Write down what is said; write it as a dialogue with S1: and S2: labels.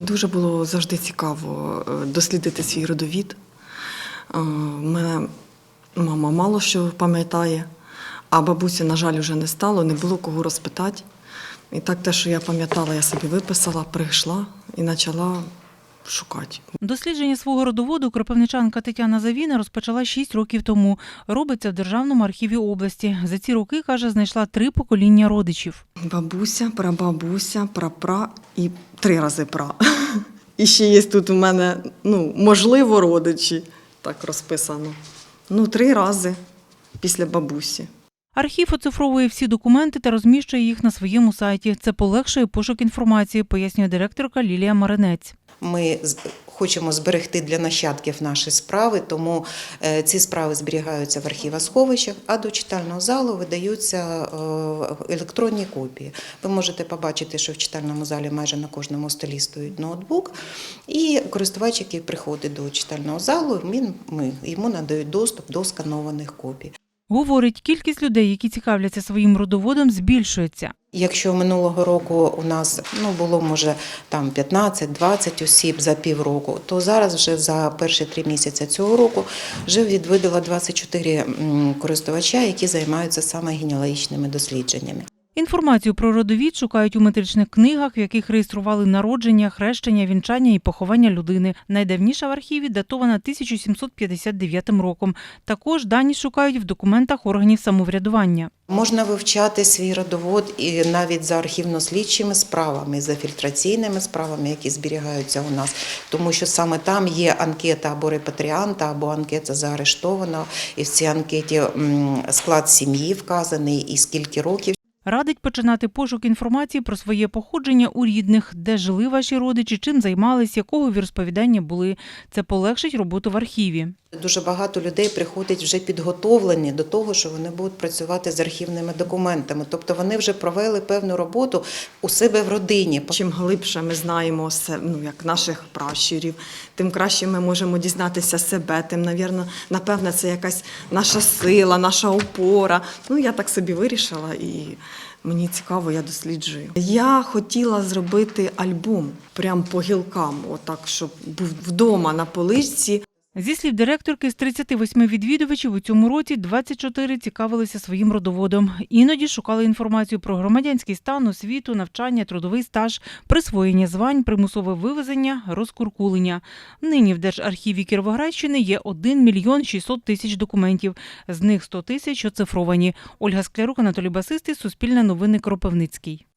S1: Дуже було завжди цікаво е, дослідити свій родовід. Е, Мене мама мало що пам'ятає, а бабусі, на жаль, вже не стало, не було кого розпитати. І так те, що я пам'ятала, я собі виписала, прийшла і почала шукати.
S2: Дослідження свого родоводу кропивничанка Тетяна Завіна розпочала 6 років тому. Робиться в Державному архіві області. За ці роки, каже, знайшла три покоління родичів.
S1: Бабуся, прабабуся, прапра і три рази пра. І ще є тут у мене, ну, можливо, родичі, так розписано. Ну, три рази після бабусі.
S2: Архів оцифровує всі документи та розміщує їх на своєму сайті. Це полегшує пошук інформації, пояснює директорка Лілія Маринець.
S3: Ми хочемо зберегти для нащадків наші справи, тому е, ці справи зберігаються в архівосховищах, а до читального залу видаються е, електронні копії. Ви можете побачити, що в читальному залі майже на кожному столі стоїть ноутбук, і користувач, який приходить до читального залу, він, ми, йому надають доступ до сканованих копій.
S2: Говорить, кількість людей, які цікавляться своїм родоводом, збільшується.
S3: Якщо минулого року у нас ну було може там 15-20 осіб за півроку, то зараз вже за перші три місяці цього року вже відвидала 24 м, користувача, які займаються саме генеалогічними дослідженнями.
S2: Інформацію про родовід шукають у метричних книгах, в яких реєстрували народження, хрещення, вінчання і поховання людини. Найдавніша в архіві датована 1759 роком. Також дані шукають в документах органів самоврядування.
S3: Можна вивчати свій родовод і навіть за архівно-слідчими справами, за фільтраційними справами, які зберігаються у нас, тому що саме там є анкета або репатріанта, або анкета заарештованого, і в цій анкеті склад сім'ї вказаний і скільки років.
S2: Радить починати пошук інформації про своє походження у рідних, де жили ваші родичі, чим займались, якого віросповідання були. Це полегшить роботу в архіві.
S3: Дуже багато людей приходять вже підготовлені до того, що вони будуть працювати з архівними документами. Тобто вони вже провели певну роботу у себе в родині.
S1: Чим глибше ми знаємо се- ну, як наших пращурів, тим краще ми можемо дізнатися себе, тим, навірно, напевне, це якась наша сила, наша опора. Ну, я так собі вирішила і мені цікаво, я досліджую. Я хотіла зробити альбом прям по гілкам, отак, щоб був вдома на поличці.
S2: Зі слів директорки, з 38 відвідувачів у цьому році 24 цікавилися своїм родоводом. Іноді шукали інформацію про громадянський стан, освіту, навчання, трудовий стаж, присвоєння звань, примусове вивезення, розкуркулення. Нині в Держархіві Кіровоградщини є 1 мільйон 600 тисяч документів. З них 100 тисяч оцифровані. Ольга Склярук, Анатолій Басистий, Суспільне новини Кропивницький.